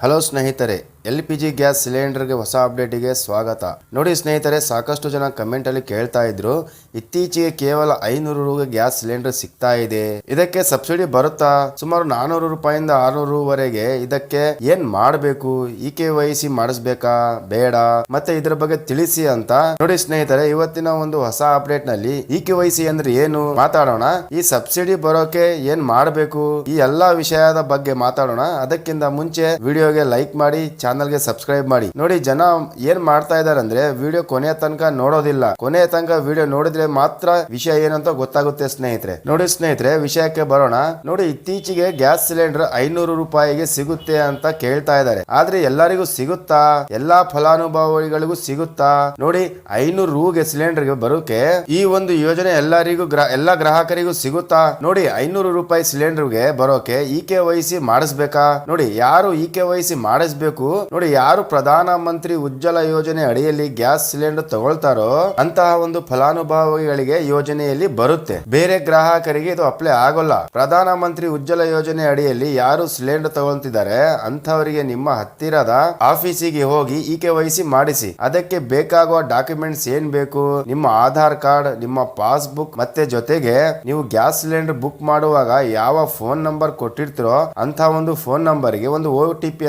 Hello ಸ್ನೇಹಿತರೆ L P G gas ಸಿಲಿಂಡರ್ಗೆ ಹೊಸ ಅಪ್ಡೇಟಿಗೆ ಸ್ವಾಗತ. ನೋಡಿ ಸ್ನೇಹಿತರೆ, ಸಾಕಷ್ಟು ಜನ ಕಮೆಂಟ್ ಅಲ್ಲಿ ಕೇಳ್ತಾ ಇದ್ರು, ಇತ್ತೀಚೆಗೆ ಕೇವಲ ಐನೂರು ರೂಪಾಯಿ ಗ್ಯಾಸ್ ಸಿಲಿಂಡರ್ ಸಿಗ್ತಾ ಇದೆ. ಇದಕ್ಕೆ ಸಬ್ಸಿಡಿ ಬರುತ್ತಾ? ಸುಮಾರು ನಾನೂರು ರೂಪಾಯಿಂದ ಆರ್ನೂರು ವರೆಗೆ ಇದಕ್ಕೆ ಏನ್ ಮಾಡಬೇಕು? ಇ ಕೆ ವೈ ಸಿ ಮಾಡಿಸ್ಬೇಕಾ? ಬೇಡ. ಮತ್ತೆ ಇದ್ರ ಬಗ್ಗೆ ತಿಳಿಸಿ ಅಂತ. ನೋಡಿ ಸ್ನೇಹಿತರೆ, ಇವತ್ತಿನ ಒಂದು ಹೊಸ ಅಪ್ಡೇಟ್ನಲ್ಲಿ ಇ ಕೆ ವೈ ಸಿ ಅಂದ್ರೆ ಏನು ಮಾತಾಡೋಣ? ಈ ಸಬ್ಸಿಡಿ ಬರೋಕೆ ಏನ್ ಮಾಡಬೇಕು? ಈ ಎಲ್ಲಾ ವಿಷಯದ ಬಗ್ಗೆ ಮಾತಾಡೋಣ. ಅದಕ್ಕಿಂತ ಮುಂಚೆ ವಿಡಿಯೋಗೆ ಲೈಕ್ ಮಾಡಿ ಚಾನಲ್ಗೆ ಸಬ್ಸ್ಕ್ರೈಬ್ ಮಾಡಿ. ನೋಡಿ, ಜನ ಏನ್ ಮಾಡ್ತಾ ಇದಾರೆ ಅಂದ್ರೆ ವಿಡಿಯೋ ಕೊನೆಯ ತನಕ ನೋಡೋದಿಲ್ಲ. ಕೊನೆಯ ತನಕ ವಿಡಿಯೋ ನೋಡಿದ್ರೆ ಮಾತ್ರ ವಿಷಯ ಏನಂತ ಗೊತ್ತಾಗುತ್ತೆ ಸ್ನೇಹಿತರೆ. ನೋಡಿ ಸ್ನೇಹಿತರೆ, ವಿಷಯಕ್ಕೆ ಬರೋಣ. ನೋಡಿ, ಇತ್ತೀಚೆಗೆ ಗ್ಯಾಸ್ ಸಿಲಿಂಡರ್ ಐನೂರು ರೂಪಾಯಿಗೆ ಸಿಗುತ್ತೆ ಅಂತ ಕೇಳ್ತಾ ಇದ್ದಾರೆ ಆದ್ರೆ ಎಲ್ಲರಿಗೂ ಸಿಗುತ್ತಾ? ಎಲ್ಲಾ ಫಲಾನುಭವಿಗಳಿಗೂ ಸಿಗುತ್ತಾ? ನೋಡಿ, ಐನೂರು ರೂಗೆ ಸಿಲಿಂಡರ್ಗೆ ಬರೋಕೆ ಈ ಒಂದು ಯೋಜನೆ ಎಲ್ಲರಿಗೂ ಎಲ್ಲಾ ಗ್ರಾಹಕರಿಗೂ ಸಿಗುತ್ತಾ? ನೋಡಿ, ಐನೂರು ರೂಪಾಯಿ ಸಿಲಿಂಡರ್ಗೆ ಬರೋಕೆ ಇ ಕೆ ವೈ ಸಿ ಮಾಡಿಸ್ಬೇಕಾ? ನೋಡಿ, ಯಾರು ಇ ಕೆ ವೈ ಸಿ ಮಾಡಿಸ್ಬೇಕು? ನೋಡಿ, ಯಾರು ಪ್ರಧಾನ ಮಂತ್ರಿ ಉಜ್ವಲ ಯೋಜನೆ ಅಡಿಯಲ್ಲಿ ಗ್ಯಾಸ್ ಸಿಲಿಂಡರ್ ತಗೊಳ್ತಾರೋ ಅಂತಹ ಒಂದು ಫಲಾನುಭವಿಗಳಿಗೆ ಯೋಜನೆಯಲ್ಲಿ ಬರುತ್ತೆ. ಬೇರೆ ಗ್ರಾಹಕರಿಗೆ ಇದು ಅಪ್ಲೈ ಆಗೋಲ್ಲ. ಪ್ರಧಾನ ಮಂತ್ರಿ ಉಜ್ವಲ ಯೋಜನೆ ಅಡಿಯಲ್ಲಿ ಯಾರು ಸಿಲಿಂಡರ್ ತಗೊಳ್ತಿದ್ದಾರೆ ಅಂತವರಿಗೆ ನಿಮ್ಮ ಹತ್ತಿರದ ಆಫೀಸಿಗೆ ಹೋಗಿ ಇ ಕೆ ವೈ ಮಾಡಿಸಿ. ಅದಕ್ಕೆ ಬೇಕಾಗುವ ಡಾಕ್ಯುಮೆಂಟ್ಸ್ ಏನ್ ಬೇಕು? ನಿಮ್ಮ ಆಧಾರ್ ಕಾರ್ಡ್, ನಿಮ್ಮ ಪಾಸ್ಬುಕ್ ಮತ್ತೆ ಜೊತೆಗೆ ನೀವು ಗ್ಯಾಸ್ ಸಿಲಿಂಡರ್ ಬುಕ್ ಮಾಡುವಾಗ ಯಾವ ಫೋನ್ ನಂಬರ್ ಕೊಟ್ಟಿರ್ತಿರೋ ಅಂತ ಒಂದು ಫೋನ್ ನಂಬರ್ಗೆ ಒಂದು ಓ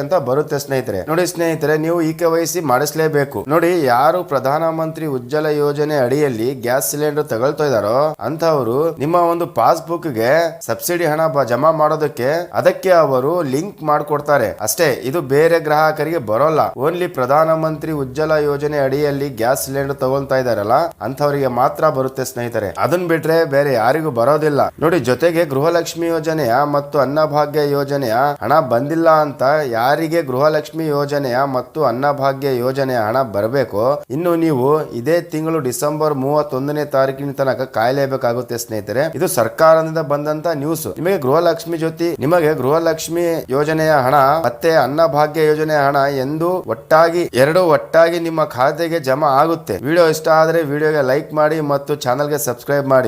ಅಂತ ಬರುತ್ತೆ ಸ್ನೇಹಿತರೆ. ನೋಡಿ ಸ್ನೇಹಿತರೆ, ನೀವು ಈಕೆ ವಹಿಸಿ ಮಾಡಿಸ್ಲೇಬೇಕು. ನೋಡಿ, ಯಾರು ಪ್ರಧಾನ ಮಂತ್ರಿ ಉಜ್ವಲ ಯೋಜನೆ ಅಡಿಯಲ್ಲಿ ಗ್ಯಾಸ್ ಸಿಲಿಂಡರ್ ತಗೊಳ್ತಾ ಇದಾರೋ ಅಂತವರು ನಿಮ್ಮ ಒಂದು ಪಾಸ್ಬುಕ್ಗೆ ಸಬ್ಸಿಡಿ ಹಣ ಜಮಾ ಮಾಡೋದಕ್ಕೆ ಅದಕ್ಕೆ ಅವರು ಲಿಂಕ್ ಮಾಡಿಕೊಡ್ತಾರೆ. ಅಷ್ಟೇ, ಇದು ಬೇರೆ ಗ್ರಾಹಕರಿಗೆ ಬರೋಲ್ಲ. ಓನ್ಲಿ ಪ್ರಧಾನ ಮಂತ್ರಿ ಉಜ್ವಲ ಯೋಜನೆ ಅಡಿಯಲ್ಲಿ ಗ್ಯಾಸ್ ಸಿಲಿಂಡರ್ ತಗೊಳ್ತಾ ಇದಾರಲ್ಲ ಅಂತವರಿಗೆ ಮಾತ್ರ ಬರುತ್ತೆ ಸ್ನೇಹಿತರೆ. ಅದನ್ ಬಿಟ್ರೆ ಬೇರೆ ಯಾರಿಗೂ ಬರೋದಿಲ್ಲ. ನೋಡಿ, ಜೊತೆಗೆ ಗೃಹಲಕ್ಷ್ಮಿ ಯೋಜನೆಯ ಮತ್ತು ಅನ್ನಭಾಗ್ಯ ಯೋಜನೆಯ ಹಣ ಬಂದಿಲ್ಲ ಅಂತ ಯಾರಿಗೆ ಗೃಹಲಕ್ಷ್ಮಿ ಯೋಜನೆಯ ಮತ್ತು ಅನ್ನಭಾಗ್ಯ ಯೋಜನೆಯ ಹಣ ಬರಬೇಕು. ಇನ್ನು ನೀವು ಇದೇ ತಿಂಗಳು ಡಿಸೆಂಬರ್ ಮೂವತ್ತೊಂದನೇ ತಾರೀಕಿನ ತನಕ ಕಾಯಲೇಬೇಕಾಗುತ್ತೆ ಸ್ನೇಹಿತರೆ. ಇದು ಸರ್ಕಾರದಿಂದ ಬಂದಂತ ನ್ಯೂಸ್ ನಿಮಗೆ ಗೃಹಲಕ್ಷ್ಮಿ ಜೊತೆ ನಿಮಗೆ ಗೃಹಲಕ್ಷ್ಮಿ ಯೋಜನೆಯ ಹಣ, ಮತ್ತೆ ಅನ್ನಭಾಗ್ಯ ಯೋಜನೆಯ ಹಣ ಎಂದು ಒಟ್ಟಾಗಿ, ಎರಡು ಒಟ್ಟಾಗಿ ನಿಮ್ಮ ಖಾತೆಗೆ ಜಮಾ ಆಗುತ್ತೆ. ವಿಡಿಯೋ ಇಷ್ಟ ಆದರೆ ವಿಡಿಯೋಗೆ ಲೈಕ್ ಮಾಡಿ ಮತ್ತು ಚಾನಲ್ಗೆ ಸಬ್ಸ್ಕ್ರೈಬ್ ಮಾಡಿ.